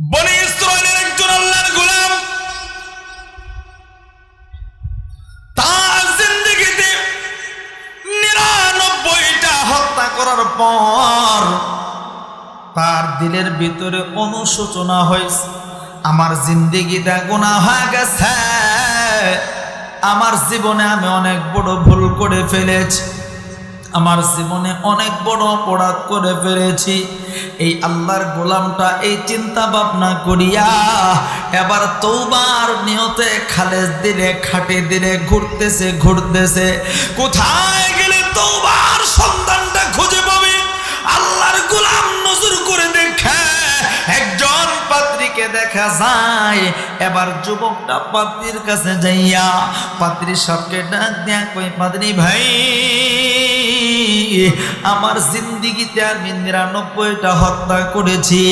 বনি ইসরায়েলের একজন আল্লাহর গোলাম, তার জিন্দগিতে নিরানব্বইটা হত্যা করার পর তার দিলের ভিতরে অনুশোচনা হয়েছে, আমার জিন্দিগিটা গুণা হয়ে গেছে, আমার জীবনে আমি অনেক বড় ভুল করে ফেলেছি। আমার জীবনে অনেক বড় অপরাধ করে ফেলেছি। এই আল্লাহর গোলামটা এই চিন্তা ভাবনা করিয়া এবার তোবার নিয়তে খালেজ দিলে, খাটে দিলে, ঘুরতেছে ঘুরতেছে। কোথায় গেলে তোবার সন্ধানটা দেখা যায়। এবার যুবকটা পাত্রীর কাছে যাইয়া পাত্রী সবকে ডাক দেয়া কই পাত্রী ভাই, আমার জিন্দিগিতে আমি নিরানব্বইটা হত্যা করেছি।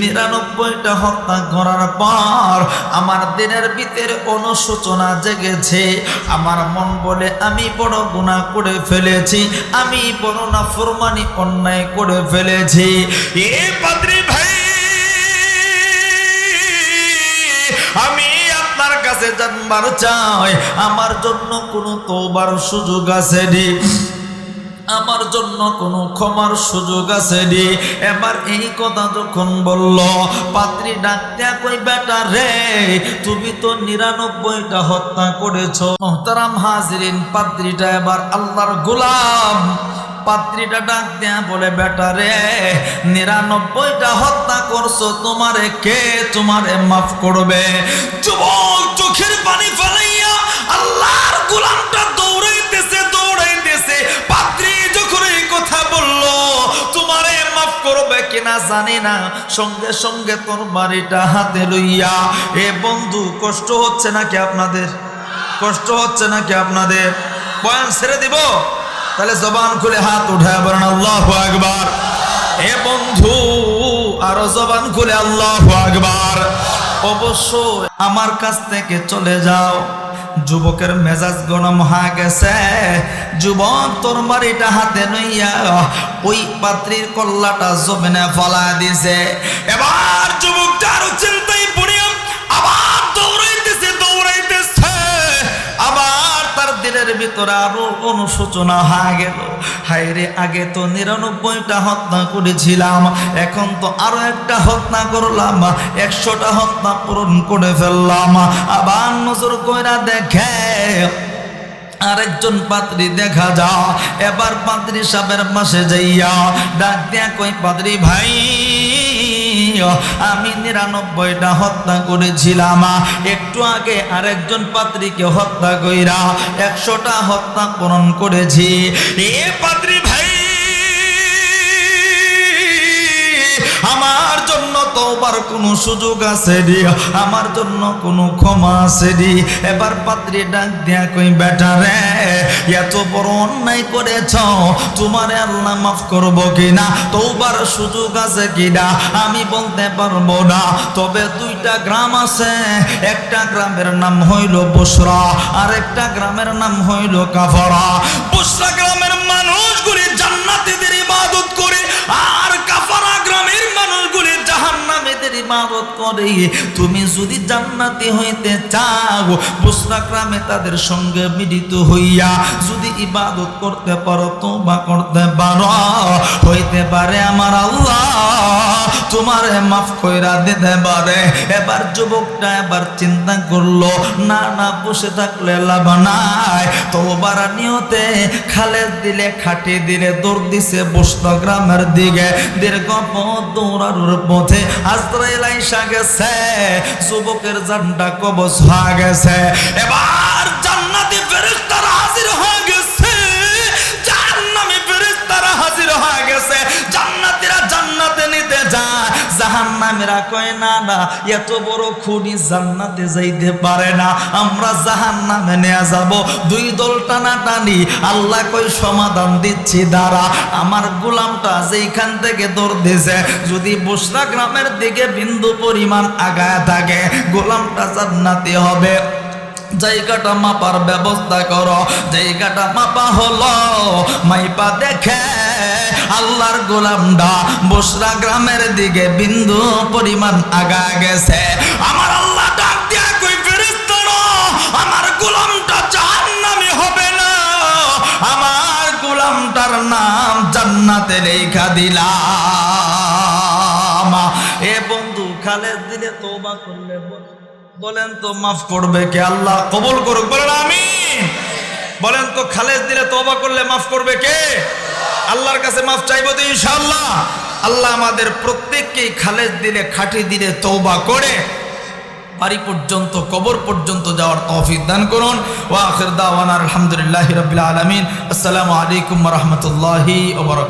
নিরানব্বইটা হত্যা করার পর আমার দিনের ভিতরে অনুশোচনা জেগেছে। আমার মন বলে আমি বড় গুণা করে ফেলেছি। আমি বড় না ফরমানি অন্যায় করে ফেলেছি। এ পাদ্রী কাছে জানবার চাই, আমার জন্য কোনো তোবার সুযোগ আছে রে আমার জন্য কোনো ক্ষমার সুযোগ আছে রে এবার এই কথা যখন বলল, পাত্রী ডাক্তার কই, বেটা রে, তুমি তো নিরানব্বইটা হত্যা করেছ। মোহতারাম হাজরিন পাত্রীটা এবার আল্লাহর গোলাম। পাত্রীটা ডাক দেয়া বলে, বেটা রে, নিরানব্বইটা হত্যা করছ, তোমারে কে তোমারে মাফ করবে? যুবক চোখের পানি ফেলাইয়া আল্লাহর গোলামটা দৌড়াইতেছে এই কথা বলল, তোমারে মাফ করবে কিনা সঙ্গে সঙ্গে বাড়িটা হাতে লইয়া। এ বন্ধু, কষ্ট হচ্ছে নাকি আপনাদের? কষ্ট হচ্ছে নাকি আপনাদের? বয়ান ছেড়ে দিব? তাহলে জবান খুলে হাত উঠায় বলেন, আল্লাহ আকবার। এ বন্ধু, আরও জবান খুলে, আল্লাহ আকবার। অবশ্য আমার কাছ থেকে চলে যাও। যুবকের মেজাজ গরম হয়ে গেছে। যুবক, তোর বাড়িটা হাতে নইয়া ওই পাত্রীর কল্লাটা জমিনে ফলা দিছে। এবার দিলের ভিতরে আরও অনুশোচনা হয়ে গেল। হায়রে আগে তো নিরানব্বইটা হত্যা করেছিলাম, এখন তো আরও একটা হত্যা করলাম, একশোটা হত্যা পূরণ করে ফেললাম। আবার নজর কইরা দেখে আরেকজন পাত্রী দেখা যাও। এবার পাত্রী সাহেবের পাশে যাইয়া ডাক দিয়া কই পাত্রী ভাই আমি নিরানব্বইটা হত্যা করেছিলাম। একটু আগে আরেকজন পাত্রীকে হত্যা কইরা একশোটা হত্যা পূরণ করেছি। এ পাত্রী তোবার কোনো সুযোগ আছে রে আমার জন্য কোনো ক্ষমা আছে রে এবার পাত্রী ডাক দিয়া কই বেটা রে, এত বড় অন্যায় করেছ, তোমার আল্লাহ মাফ করব কিনা? তোবার সুযোগ আছে কিনা? আমি বলতে পারব না। তবে দুইটা গ্রাম আছে, একটা গ্রামের নাম হইল বসরা আর একটা গ্রামের নাম হইল কাফারা। বসরা গ্রামের মানুষগুলি ইবাদত করে, তুমি যদি জান্নাতি হইতে চাও, বুসরা গ্রামে তাদের সঙ্গে মিলিত হইয়া যদি ইবাদত করতে পারো, তোবা করতে পারো। হইতে পারে আমার আল্লাহ। তোমারে মাফ কইরা দিতে পারে। এবার যুবকটা এবার চিন্তা করল, না না, বসে থাকলে লাভ নাই। তোবার নিয়তে খালে দিলে, খাটি দিলে, দৌড় দিছে বসত গ্রামের দিকে। দীর্ঘ পথ দৌড়ানোর পথে আজরাইল আইসা গেছে, যুবকের জানটা কবচ হয়ে গেছে। এবার জাহান্নামীরা কয়, না না, এত বড় খুনি জান্নাতে যাইতে পারে না। আমরা জাহান নামে নেওয়া যাব। দুই দল টানা টানি আল্লাহ কই সমাধান দিচ্ছি দ্বারা আমার গোলামটা যেইখান থেকে দৌড় দিছে, যদি বসরা গ্রামের দিকে বিন্দু পরিমাণ আগায় থাকে, গোলামটা জান্নাতে হবে। জায়গাটা মাপার ব্যবস্থা করো। জায়গাটা মাপা হলো, মাইপা দেখে আল্লাহর গোলামটা বসরা গ্রামের দিকে বিন্দু পরিমাণ আগা গেছে। আমার আল্লাহ ডাক দিয়া কই, ফেরেশতারা, আমার গোলামটা জাহান্নামী হবে না। আমার গোলামটার নাম জান্নাতে লেখা দিলাম। এ বন্ধু, খালেদ দিলে তওবা করলে বল- বলেন তো মাফ করবে কে? আল্লাহ কবুল করুক। বলেন আমিন। বলেন তো খালেদ দিলে তওবা করলে মাফ করবে কে? আল্লাহর কাছে মাফ চাইব তো ইনশাআল্লাহ। আল্লাহ আমাদের প্রত্যেককেই খালেদ দিলে, খাটি দিলে তওবা করে। বাড়ি পর্যন্ত, কবর পর্যন্ত যাওয়ার তৌফিক দান করুন। ওয়া আখির দাওয়ানা আলহামদুলিল্লাহি রাব্বিল আলামিন। আসসালামু আলাইকুম ওয়া রাহমাতুল্লাহি ওয়া বারাকাতুহু।